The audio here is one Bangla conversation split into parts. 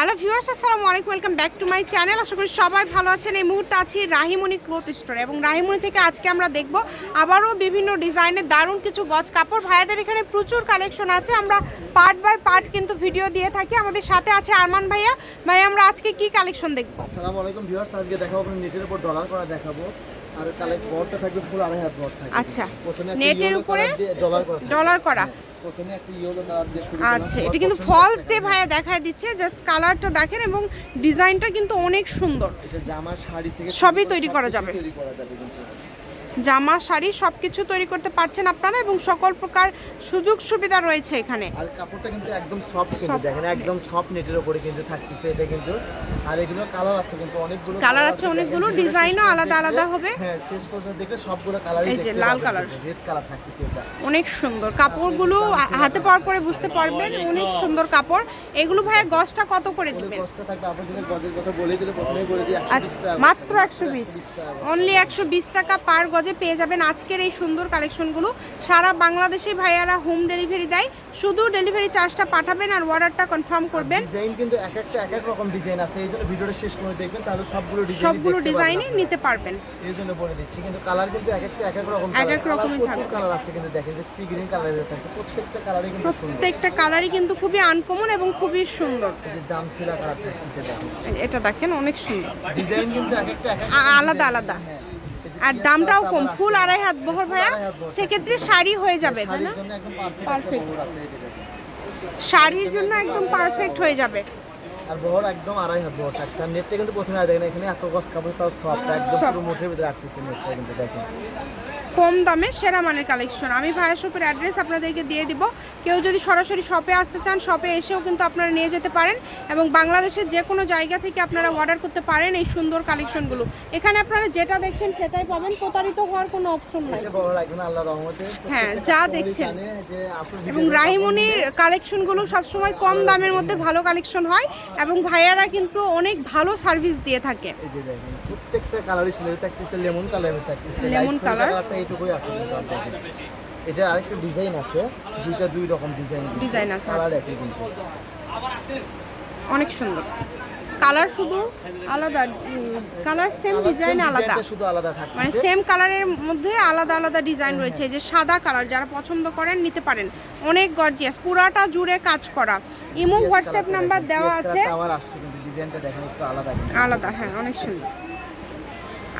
হ্যালো ভিউয়ার্স, আসসালামু আলাইকুম, welcome back to my channel. আশা করি সবাই ভালো আছেন। এই মুহূর্তে আছি রাহিমণি ক্লোথ স্টোর এবং রাহিমণি থেকে আজকে আমরা দেখব আবারও বিভিন্ন ডিজাইনের দারুণ কিছু গজ কাপড়। ভাইয়াদের এখানে প্রচুর কালেকশন আছে। আমরা পার্ট বাই পার্ট কিন্তু ভিডিও দিয়ে থাকি। আমাদের সাথে আছে আরমান ভাইয়া। ভাই আমরা আজকে কি কালেকশন দেখব? আসসালামু আলাইকুম ভিউয়ার্স, আজকে দেখাবো নেটের উপর ডলার করা দেখাবো। আর কালেক্ট থাকবে ফুল আড়াই হাত থাকবে আচ্ছা। নেটের উপরে ডলার করা ডলার করা। আচ্ছা এটা কিন্তু ফলস দিয়ে ভাইয়া দেখায় দিচ্ছে জাস্ট কালারটা দেখেন এবং ডিজাইনটা কিন্তু অনেক সুন্দর এটা জামা শাড়ি থেকে সবই তৈরি করা যাবে। তৈরি করা যাবে কিন্তু জামা শাড়ি সব কিছু তৈরি করতে পারছেন আপনারা এবং সকল প্রকার সুযোগ সুবিধা রয়েছে এখানে। আর কাপড়টা কিন্তু একদম সফট কিন্তু দেখেন একদম সফট নেটের উপরে কিন্তু থাকতেছে এটা কিন্তু। আর এগুলো কালার আছে কিন্তু অনেকগুলো কালার আছে অনেকগুলো, ডিজাইনও আলাদা আলাদা হবে। হ্যাঁ শেষ পর্যন্ত দেখলে সবগুলো কালারই এই যে লাল colour। রেড কালার থাকতেছে এটা। অনেক সুন্দর। কাপড়গুলো হাতে পাওয়ার পরে বুঝতে পারবেন অনেক সুন্দর কাপড়। এগুলো ভাইয়া গজটা কত করে দিবেন? কষ্ট থাকবে আপনি যদি গজের কথা বলে দিলে প্রথমেই বলে দিই একশো আর বিশ টাকা মাত্র একশো বিশ। টাকা অনলি একশো বিশ টাকা পার গজে পেয়ে যাবেন আজকের এই সুন্দর কালেকশনগুলো। সারা বাংলাদেশে ভাইয়ারা হোম ডেলিভারি দেয়। শুধু ডেলিভারি চার্জটা পাঠাবেন আর অর্ডারটা কনফার্ম করবেন। ডিজাইন কিন্তু এক একটা এক এক রকম ডিজাইন আছে। এই জন্য ভিডিওটা শেষ করে দেখবেন তাহলে সবগুলো ডিজাইন সবগুলো ডিজাইনই নিতে পারবেন। এই জন্য বলে দিচ্ছি কিন্তু কালার কিন্তু এক একটা এক এক রকম এক এক রকমই থাকবে। কালার আছে কিন্তু দেখেন যে সি গ্রিন কালারের থাকছে প্রত্যেকটা কালারই কিন্তু সুন্দর। প্রত্যেকটা কালারই কিন্তু খুবই আনকমন এবং খুবই সুন্দর। এই যে জামসিলা কালার এটা দেখেন অনেক সুন্দর। ডিজাইন কিন্তু এক একটা এক এক আলাদা। আলাদা। আর দামটাও কম। ফুল আড়াই হাত বহর ভাইয়া সেক্ষেত্রে শাড়ি হয়ে যাবে তাই না? পারফেক্ট শাড়ির জন্য একদম পারফেক্ট হয়ে যাবে। আর বহর একদম আড়াই হাত বহর থাকছে। আর নেটটা কিন্তু প্রথমে দেখেন এখানে এত গস কাপড় তাও সফট একদম পুরো মুঠের ভিতরে রাখতেছে নেটটা কিন্তু দেখেন। কম দামে সেরা মানের কালেকশন আমি ভাইয়া শপের অ্যাড্রেস আপনাদেরকে দিয়ে দিব। কেউ যদি সরাসরি শপে আসতে চান শপে এসেও কিন্তু আপনারা নিয়ে যেতে পারেন এবং বাংলাদেশের যে কোনো জায়গা থেকে আপনারা অর্ডার করতে পারেন এই সুন্দর কালেকশনগুলো এখানে আপনারা যেটা দেখছেন সেটাই পাবেন। প্রতারিত হওয়ার কোনো অপশন নাই। হ্যাঁ, যা দেখছেন। এবং রাহিমনির কালেকশনগুলো সবসময় কম দামের মধ্যে ভালো কালেকশন হয়। এবং ভাইয়ারা কিন্তু অনেক ভালো সার্ভিস দিয়ে থাকে। প্রত্যেকটা কালারই সুন্দর থাকতেছে লেমন কালারের থাকতেছে লেমন কালার এইটুকুই আছে এটা আরেকটা ডিজাইন আছে দুইটা দুই রকম ডিজাইন ডিজাইন আছে, কালার একই কিন্তু। অনেক সুন্দর। কালার শুধু আলাদা কালার সেম ডিজাইন আলাদা। শুধু আলাদা মানে সেম কালারের মধ্যে আলাদা আলাদা ডিজাইন রয়েছে। যে সাদা কালার যারা পছন্দ করেন নিতে পারেন। অনেক গর্জিয়াস পুরাটা জুড়ে কাজ করা। ইমো হোয়াটসঅ্যাপ নাম্বার দেওয়া আছে। আলাদা হ্যাঁ অনেক সুন্দর।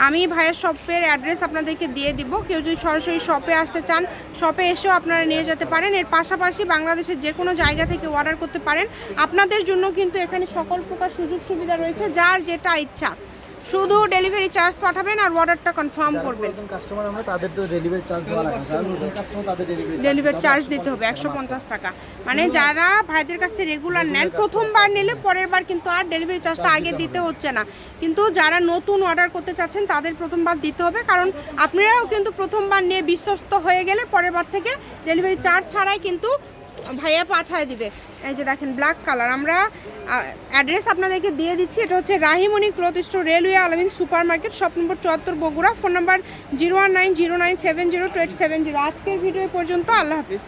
আমি ভাইয়ের শপের অ্যাড্রেস আপনাদেরকে দিয়ে দিব। কেউ যদি সরাসরি শপে আসতে চান, শপে এসেও আপনারা নিয়ে যেতে পারেন। এর পাশাপাশি বাংলাদেশের যে কোনো জায়গা থেকে অর্ডার করতে পারেন। আপনাদের জন্য কিন্তু এখানে সকল প্রকার সুযোগ সুবিধা রয়েছে, যার যেটা ইচ্ছা। শুধু ডেলিভারি চার্জ পাঠাবেন আর অর্ডারটা কনফার্ম করবেন। কাস্টমার আমরা তাদের তো ডেলিভারি চার্জ দেওয়া লাগে। যারা নতুন কাস্টমার তাদের ডেলিভারি ডেলিভারি চার্জ দিতে হবে একশো পঞ্চাশ টাকা। মানে যারা ভাইদের কাছ থেকে রেগুলার নেন প্রথমবার নিলে পরের বার কিন্তু আর ডেলিভারি চার্জটা আগে দিতে হচ্ছে না। কিন্তু যারা নতুন অর্ডার করতে চাচ্ছেন তাদের প্রথমবার দিতে হবে। কারণ আপনারাও কিন্তু প্রথমবার নিয়ে বিশ্বস্ত হয়ে গেলে পরের বার থেকে ডেলিভারি চার্জ ছাড়াই কিন্তু ভাইয়া পাঠায় দিবে। এই যে দেখেন ব্ল্যাক কালার আমরা অ্যাড্রেস আপনাদেরকে দিয়ে দিচ্ছি। এটা হচ্ছে Rahimoni store railway Alamin super market shop number চুয়াত্তর Bogura, phone number zero one nine zero nine seven zero seven zero. আজকের ভিডিও পর্যন্ত, আল্লাহ হাফিজ।